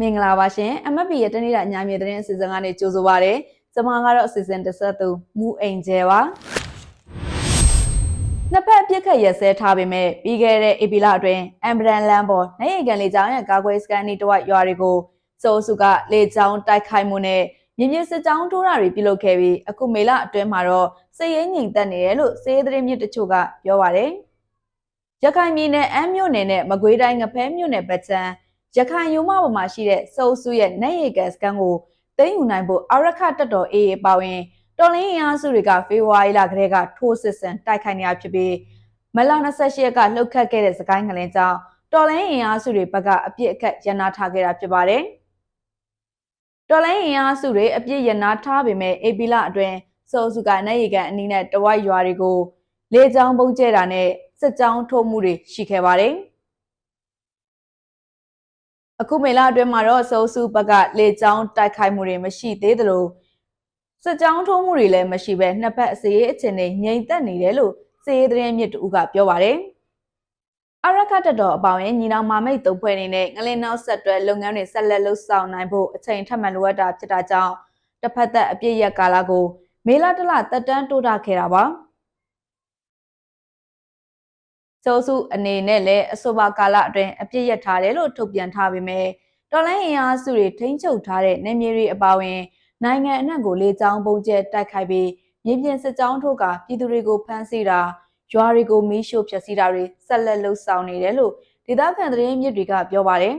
မင်္ဂလာပါရှင် MFP ရဲ့တနေ့တာအညာမြေသတင်းအစီအစဉ်ကနေကြိုဆိုပါရစေကျွန်မကတော့အစီအစဉ်တစ်ဆက်သူမူအိမ်ကျဲပါနှစ်ဖက်အပြစ်ခတ်ရက်စဲထားပေမဲ့ပြီးခဲ့တဲ့ဧပြီလအတွင်းအမ်ဘရန်လန်ပေါ်နိုင်ရီကန်လေကြောင်းရဲ့ကာကွယ်စကန်နီတဝက်ရွာတွေကိုစိုးစုကလေကြောင်းတိုက်ခိုက်မှုနဲ့မြင်းမြစစ်ကြောင်းထိုးတာတွေပြုလုပ်ခဲ့ပြီးအခုမေလအတွင်းမှာတော့စစ်ရေးငြိမ်သက်နေတယ်လို့စေးသတင်းမြစ်တချို့ကပြောပါတယ်ရခိုင်ပြည်နယ်အမ်းမြို့နယ်နဲ့မကွေးတိုင်းငဖဲမြို့နယ်ပတ်ချမ်း ရခိုင်ရုံးမပေါ်မှာရှိတဲ့စိုးစုရဲ့နိုင်ရီကန်စကန်ကိုသိမ်းယူနိုင်ဖို့အရခတက်တော်အေးပါဝင်တော်လင်းအင်အားစုတွေကဖေဖော်ဝါရီလကတည်းကထိုးစစ်ဆင်တိုက်ခိုက်နေရဖြစ်ပြီးမလ28ရက်ကလှုပ်ခတ်ခဲ့တဲ့စကိုင်းငလင်းကြောင့်တော်လင်းအင်အားစုတွေဘက်ကအပြစ်အခတ်ရန်နာထားခဲ့တာဖြစ်ပါတယ်။တော်လင်းအင်အားစုတွေအပြစ်ရန်နာထားပေမဲ့အေပီလာအတွင်းစိုးစုကနိုင်ရီကန်အနီးနဲ့တဝိုက်ရွာတွေကိုလေကြောင်းပုံကျဲတာနဲ့စစ်ကြောင်းထိုးမှုတွေရှိခဲ့ပါတယ်။ အခုမေလအတွင်းမှာတော့စိုးစုဘက်ကလေကြောင်းတိုက်ခိုက်မှုတွေမရှိသေးသလိုစစ်ကြောင်းထိုးမှုတွေလည်းမရှိဘဲနှစ်ဖက်အစီအအခြေအနေငြိမ်သက်နေတယ်လို့စီရေးသတင်းမြစ်တူကပြောပါတယ်။အရခတ်တော်အပေါင်းရဲ့ညီနောင်မာမိတ်သုံးဖွဲ့နေနဲ့ငလင်းနောက်ဆက်တွဲလုပ်ငန်းတွေဆက်လက်လှုပ်ဆောင်နိုင်ဖို့အချိန်ထပ်မံလိုအပ်တာဖြစ်တာကြောင့်တစ်ဖက်သက်အပြည့်ရက်ကာလကိုမေလတလတက်တန်းတိုးတာခဲ့တာပါ။ ကျောစုအနေနဲ့လည်းအဆိုပါကာလအတွင်းအပြည့်ရထားတယ်လို့ထုတ်ပြန်ထားပေမဲ့တော်လိုင်းအင်အားစုတွေထိန်းချုပ်ထားတဲ့နေမြေတွေအပါအဝင် နိုင်ငံအနှံ့ကိုလေကြောင်းပုံကျဲတိုက်ခိုက်ပြီးမြေပြင်စစ်ကြောင်းထိုးကပြည်သူတွေကိုဖမ်းဆီးတာရွာတွေကိုမီးရှို့ဖျက်ဆီးတာတွေဆက်လက်လှုပ်ဆောင်နေတယ်လို့ဒေသခံသတင်းမြစ်တွေကပြောပါတယ်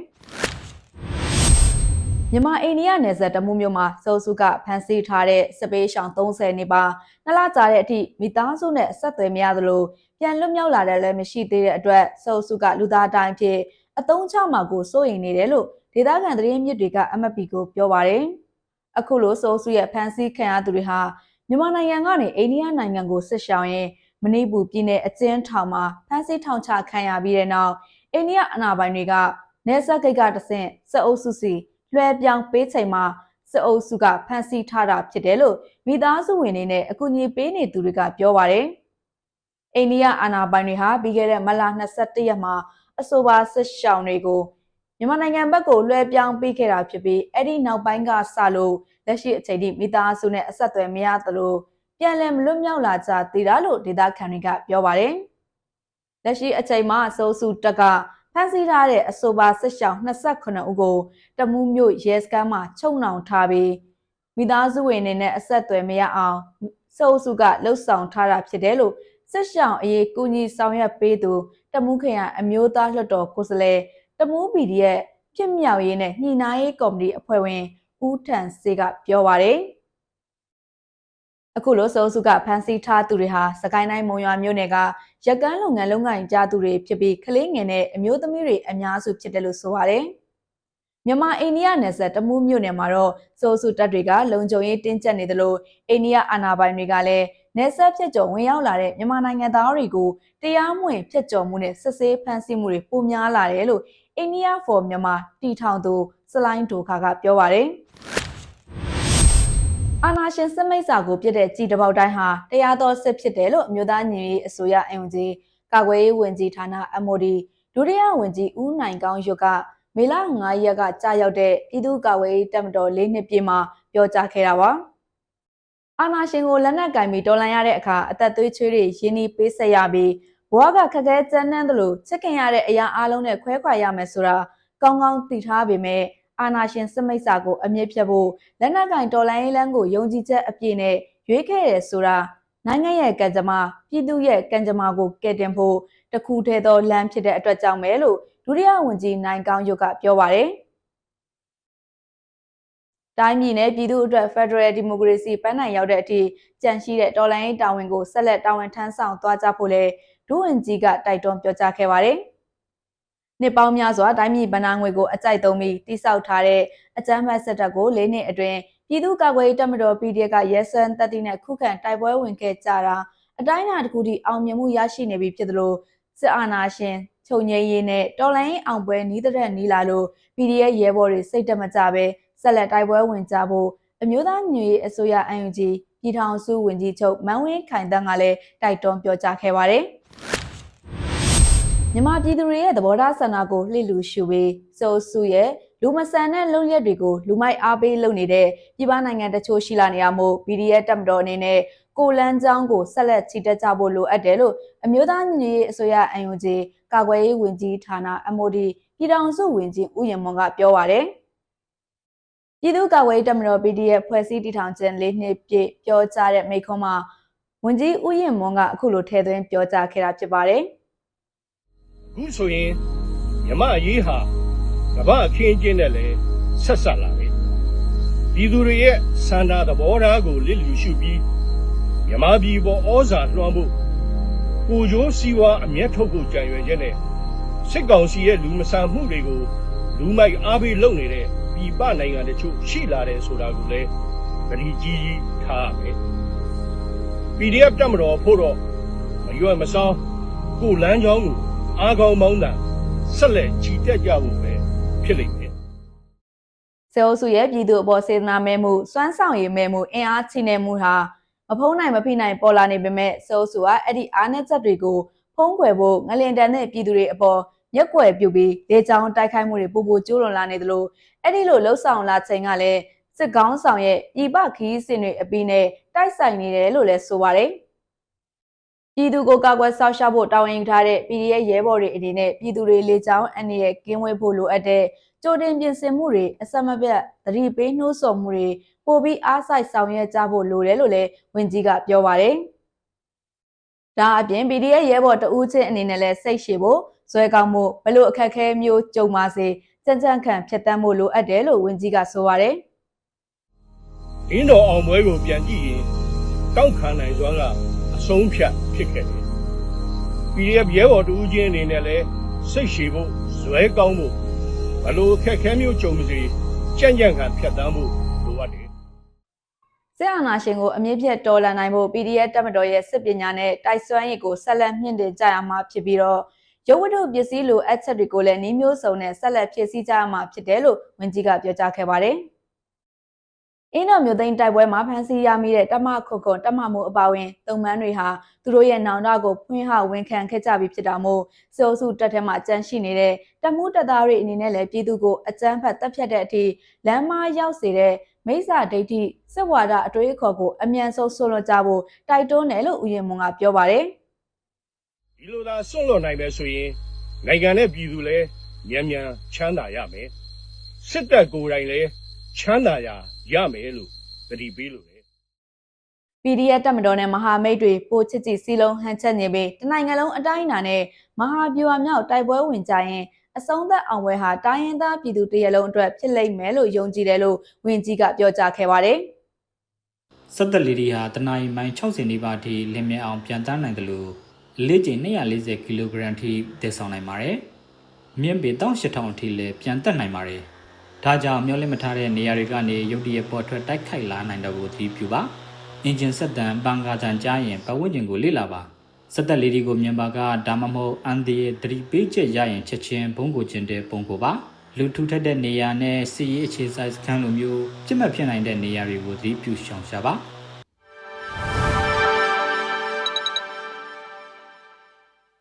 မြန်မာအိန္ဒိယနယ်စပ်တမှုမြို့မှာစိုးစုကဖမ်းဆီးထားတဲ့စပေးရှောင်း30နေပါနှစ်လကြာတဲ့အထိမိသားစုနဲ့ဆက်သွယ်မရသလိုပြန်လွတ်မြောက်လာတဲ့လည်းမရှိသေးတဲ့အတွက်စိုးစုကလူသားတိုင်းဖြစ်အတုံးချမှာကိုစိုးရိမ်နေတယ်လို့ဒေသခံသတင်းမြစ်တွေက MFP ကိုပြောပါတယ်အခုလိုစိုးစုရဲ့ဖမ်းဆီးခံရသူတွေဟာမြန်မာနိုင်ငံကနေအိန္ဒိယနိုင်ငံကိုဆက်ရှောင်ရင်မဏိပူပြည်နယ်အကျဉ်းထောင်မှာဖမ်းဆီးထောင်ချခံရပြီးတဲ့နောက်အိန္ဒိယအာဏာပိုင်တွေကနေဆက်ဂိတ်ကတဆင့်စအုပ်စုစီ လွှဲပြောင်းပေးချိန်မှာစအုပ်စုကဖမ်းဆီးထားတာဖြစ်တယ်လို့မိသားစုဝင်တွေနဲ့အကူအညီပေးနေသူတွေကပြောပါတယ်။အိန္ဒိယအာဏာပိုင်တွေဟာပြီးခဲ့တဲ့မလ22ရက်မှာအဆိုပါဆက်ရှောင်တွေကိုမြန်မာနိုင်ငံဘက်ကိုလွှဲပြောင်းပေးခဲ့တာဖြစ်ပြီးအဲ့ဒီနောက်ပိုင်းကစလို့လက်ရှိအချိန်ထိမိသားစုနဲ့အဆက်အသွယ်မရသလိုပြန်လည်မလွတ်မြောက်လာကြသေးတာလို့ဒေသခံတွေကပြောပါတယ်။လက်ရှိအချိန်မှာအစိုးစုတက်က ဖမ်းဆီးထားတဲ့အဆိုပါစစ်ရှောင်း28ဦးကိုတမူးမြို့ရဲစခန်းမှာချုပ်နှောင်ထားပြီးမိသားစုဝင်တွေနဲ့အဆက်အသွယ်မရအောင်စိုးစုကလှုပ်ဆောင်ထားတာဖြစ်တယ်လို့စစ်ရှောင်းအရေးကူညီဆောင်ရွက်ပေးသူတမူးခရိုင်အမျိုးသားလွှတ်တော်ကိုယ်စားလှယ်တမူးပီဒီရဲ့ဖြစ်မြောက်ရေးနဲ့ညှိနှိုင်းရေးကော်မတီအဖွဲ့ဝင်ဦးထန်စေကပြောပါတယ် အခုလိုစိုးစုကဖမ်းဆီးထားသူတွေဟာစကိုင်းတိုင်းမုံရွာမြို့နယ်ကရက်ကန်းလုပ်ငန်းလုပ်ငန်းကြသူတွေဖြစ်ပြီးကလေးငယ်နဲ့အမျိုးသမီးတွေအများစုဖြစ်တယ်လို့ဆိုပါတယ်မြန်မာအိန္ဒိယနယ်စပ်တမူးမြို့နယ်မှာတော့စိုးစုတပ်တွေကလုံခြုံရေးတင်းကျပ်နေသလိုအိန္ဒိယအာဏာပိုင်တွေကလည်းနယ်စပ်ဖြစ်ကျော်ဝင်ရောက်လာတဲ့မြန်မာနိုင်ငံသားတွေကိုတရားမဝင်ဖြစ်ကျော်မှုနဲ့စစ်ဆေးဖမ်းဆီးမှုတွေပိုများလာတယ်လို့ India for Myanmar တီထောင်သူစလိုင်းဒိုခါကပြောပါတယ် အာနာရှင်စစ်မိတ်စာကိုပြစ်တဲ့ကြည်တပေါက်တိုင်းဟာတရားတော်စစ်ဖြစ်တယ်လို့အမျိုးသားညီရေးအစိုးရအင်ဂျီကာကွယ်ရေးဝန်ကြီးဌာန MOD ဒုတိယဝန်ကြီးဦးနိုင်ကောင်းရွတ်ကမေလ9ရက်ကကြာရောက်တဲ့ပြည်သူ့ကာကွယ်ရေးတပ်မတော်၄နှစ်ပြည့်မှာပြောကြားခဲ့တာပါအာနာရှင်ကိုလက်နက်ကင်ပြီးတော်လှန်ရတဲ့အခါအသက်သွေးချွေးတွေရင်းနှီးပေးဆက်ရပြီးဘဝကခက်ခဲကြမ်းတမ်းသလိုချစ်ခင်ရတဲ့အရာအလုံးနဲ့ခွဲခွာရမယ်ဆိုတာကောင်းကောင်းသိထားပေမဲ့ အာနာရှင်စစ်မိတ်စာကိုအမြင့်ဖြတ်ဖို့လက်နက်ကင်တော်လိုင်းလန်းကိုယုံကြည်ချက်အပြည့်နဲ့ရွေးခဲ့ရဆိုတာနိုင်ငံရဲ့ကံကြမ္မာပြည်သူရဲ့ကံကြမ္မာကိုကယ်တင်ဖို့တခုတည်းသောလမ်းဖြစ်တဲ့အတွက်ကြောင့်ပဲလို့ဒုတိယဝန်ကြီးနိုင်ကောင်းရုပ်ကပြောပါတယ်တိုင်းပြည်နဲ့ပြည်သူအတွက် Federal Democracy ပန်းနိုင်ရောက်တဲ့အထိကြန့်ရှိတဲ့တော်လှန်ရေးတာဝန်ကိုဆက်လက်တာဝန်ထမ်းဆောင်သွားကြဖို့လဲဒုဝန်ကြီးကတိုက်တွန်းပြောကြားခဲ့ပါတယ်။ နှစ်ပေါင်းများစွာတိုင်းပြည်ဗဏ္ဍာငွေကိုအကြိုက်သုံးပြီးတိစောက်ထားတဲ့အကြမ်းဖက်စစ်တပ်ကို၄နှစ်အတွင်းပြည်သူ့ကာကွယ်ရေးတပ်မတော် PDF ကရဲစန်းတပ်တိနဲ့ခုခံတိုက်ပွဲဝင်ခဲ့ကြတာအတိုင်းအတာတစ်ခုထိအောင်မြင်မှုရရှိနေပြီဖြစ်သလိုစစ်အာဏာရှင်ချုပ်ငြိမ်းရေးနဲ့တော်လှန်ရေးအောင်ပွဲနီးတဲ့နီးလာလို့ PDF ရဲဘော်တွေစိတ်တမကြပဲဆက်လက်တိုက်ပွဲဝင်ကြဖို့အမျိုးသားညွေရေးအစိုးရ UNG ပြည်ထောင်စုဝန်ကြီးချုပ်မန်းဝင်းခိုင်တန်းကလည်းတိုက်တွန်းပြောကြားခဲ့ပါတယ်။ မြန်မာပြည်သူတွေရဲ့သဘောထားဆန္ဒကိုလှစ်လူရှုပြီးစိုးစုရဲ့လူမဆန်တဲ့လုံရက်တွေကိုလူမိုက်အားပေးလုပ်နေတဲ့ပြည်ပနိုင်ငံတချို့ရှိလာနေရမို့ PDF တပ်မတော်အနေနဲ့ကိုလန်းချောင်းကိုဆက်လက်ချီတက်ကြဖို့လိုအပ်တယ်လို့အမျိုးသားညီညွတ်ရေးအစိုးရ UNG ကာကွယ်ရေးဝန်ကြီးဌာန MOD ပြည်ထောင်စုဝန်ကြီးဦးရင်မွန်ကပြောပါရယ်ပြည်သူ့ကာကွယ်ရေးတပ်မတော် PDF ဖွဲ့စည်းတည်ထောင်ခြင်း၄နှစ်ပြည့်ပြောကြားတဲ့မိန့်ခွန်းမှာဝန်ကြီးဦးရင်မွန်ကအခုလိုထည့်သွင်းပြောကြားခဲ့တာဖြစ်ပါတယ်အ ခုဆိုရင်မြမအရေးဟာကမ္ဘာအခင်းအကျင်းနဲ့လည်းဆက်ဆက်လာတယ်ပြည်သူတွေရဲ့စန္ဒသဘောထားကိုလစ်လျူရှုပြီးမြမပြည်ပေါ်ဩဇာလွှမ်းဖို့ကိုကျိုးစီဝါအမျက်ထုတ်ဖို့ကြံရွယ်ချက်နဲ့စစ်ကောင်စီရဲ့လူမဆန်မှုတွေကိုလူမိုက်အားပေးလုပ်နေတဲ့ပြည်ပနိုင်ငံတချို့ရှိလာတယ်ဆိုတာကိုလည်းဂရီကြီးကြီးထားရမယ် PDF တက်မတော်ဖို့တော့မရွယ်မစောင်းကိုလမ်းကြောင်းကို အားကောင်းမောင်းတာဆက်လက်ကြည်တက်ကြဖို့ပဲဖြစ်လိမ့်မယ်စေအုပ်စုရဲ့ပြည်သူအပေါ်စေတနာမဲမှုစွမ်းဆောင်ရည်မဲမှုအင်အားချိနေမှုဟာမဖုံးနိုင်မဖိနိုင်ပေါ်လာနေပေမဲ့စေအုပ်စုကအဲ့ဒီအားနည်းချက်တွေကိုဖုံးကွယ်ဖို့ငလင်တန်တဲ့ပြည်သူတွေအပေါ်ရက်ွယ်ပြုပြီးလေကြောင်းတိုက်ခိုက်မှုတွေပူပူကျိုးလွန်လာနေသလိုအဲ့ဒီလိုလှုပ်ဆောင်လာချိန်ကလည်းစစ်ကောင်းဆောင်ရဲ့ပြည်ပခီးစင်တွေအပြီးနဲ့တိုက်ဆိုင်နေတယ်လို့လည်းဆိုပါတယ် ပြည်သူကိုကာကွယ်စောင့်ရှောက်ဖို့တာဝန်ယူထားတဲ့ PDF ရဲဘော်တွေအနေနဲ့ပြည်သူတွေလေကြောင်းအန္တရာယ်ကင်းဝေးဖို့လိုအပ်တဲ့ကြိုတင်ပြင်ဆင်မှုတွေအဆက်မပြတ်သတိပေးနှိုးဆော်မှုတွေပိုပြီးအားစိုက်ဆောင်ရွက်ကြဖို့လိုတယ်လို့လည်းဝန်ကြီးကပြောပါတယ်။ဒါအပြင် PDF ရဲဘော်တဦးချင်းအနေနဲ့လည်းစိတ်ရှည်ဖို့ဇွဲကောင်းမှုဘလို့အခက်အခဲမျိုးကြုံပါစေကြံ့ကြံ့ခံဖြတ်တန်းမှုလိုအပ်တယ်လို့ဝန်ကြီးကဆိုပါတယ်။ဒင်းတော်အောင်ပွဲကိုပြန်ကြည့်ရင်တောက်ခံနိုင်စွာက အဆုံးဖြတ်ဖြစ်ခဲ့တယ်။ PDF ရဲဘော်တူးချင်းအနေနဲ့လည်းစိတ်ရှည်ဖို့ဇွဲကောင်းဖို့ဘလို့အခက်ခဲမျိုးကြုံပါစေကြံ့ကြံ့ခံဖြတ်တန်းဖို့လိုအပ်တယ်။စစ်အာဏာရှင်ကိုအမြင့်ပြတ်တော်လှန်နိုင်ဖို့ PDF တပ်မတော်ရဲ့စစ်ပညာနဲ့တိုက်စွမ်းရည်ကိုဆက်လက်မြင့်တင်ကြရမှာဖြစ်ပြီးတော့ရုပ်ဝတ္ထုပစ္စည်းလိုအပ်ချက်တွေကိုလည်းနှီးမျိုးစုံနဲ့ဆက်လက်ဖြည့်ဆည်းကြရမှာဖြစ်တယ်လို့ဝန်ကြီးကပြောကြားခဲ့ပါတယ်။ အင်းတော်မျိုးသိန်းတိုက်ပွဲမှာဖမ်းဆီးရမိတဲ့တမခုခုတမမှုအပါဝင်တုံမန်းတွေဟာသူတို့ရဲ့နောင်တကိုဖွင့်ဟဝန်ခံခဲ့ကြပြီးဖြစ်တာမို့စေအုပ်စုတက်ထဲမှာကြန့်ရှိနေတဲ့တမှုတက်သားတွေအနေနဲ့လည်းပြည်သူကိုအကြမ်းဖက်တပ်ဖြတ်တဲ့အထိလမ်းမရောက်စေတဲ့မိစ္ဆာဒိဋ္ဌိစစ်ဝါဒအတွေးအခေါ်ကိုအမြန်ဆုံးဆွလွန်ကြဖို့တိုက်တွန်းတယ်လို့ဦးရင်မွန်ကပြောပါတယ်။ဒီလိုသာစွန့်လွတ်နိုင်မယ်ဆိုရင်နိုင်ငံနဲ့ပြည်သူလည်းမြန်မြန်ချမ်းသာရမယ်။စစ်တပ်ကိုယ်တိုင်လည်းချမ်းသာရ ရမယ်လို့တတိပေးလို့လေ။ PDF တပ်မတော်နဲ့မဟာမိတ်တွေပိုချစ်ကြည်စီလုံးဟန်ချက်နေပြီးတနိုင်ငံလုံးအတိုင်းအတာနဲ့မဟာဗျူဟာမြောက်တိုက်ပွဲဝင်ကြရင်အဆုံးသက်အောင်ပွဲဟာတိုင်းရင်းသားပြည်သူတရက်လုံးအတွက်ဖြစ်လိမ့်မယ်လို့ယုံကြည်တယ်လို့ဝန်ကြီးကပြောကြားခဲ့ပါတယ်။ဆက်သက်လေးတွေဟာတနအီမိုင်60နီးပါးထိလင်းမြဲအောင်ပြန်တန်းနိုင်တယ်လို့အလေးချိန်240ကီလိုဂရမ်ထိတည်ဆောင်နိုင်ပါတယ်။မြင့်ပေ18000အထိလည်းပြန်တက်နိုင်ပါတယ်။ ဒါကြောင့်မျောလင့်မထားတဲ့နေရာတွေကနေရုတ်တရက်ပေါ်ထွက်တိုက်ခိုက်လာနိုင်တော့ကိုသတိပြုပါ။အင်ဂျင်ဆက်တန်ပန်ကားတန်ကြားရင်ပတ်ဝန်းကျင်ကိုလေ့လာပါ။ဆက်သက်လေးတွေကိုမြန်မာကဒါမှမဟုတ်အန်ဒီရဲ့သတိပေးချက်ရရင်ချက်ချင်းဘုံကိုကျင်တဲ့ပုံကိုပါ။လူထူထပ်တဲ့နေရာနဲ့စီရေးအခြေဆိုင်စခန်းလိုမျိုးပြစ်မှတ်ဖြစ်နိုင်တဲ့နေရာတွေကိုသတိပြုရှောင်ရှားပါ။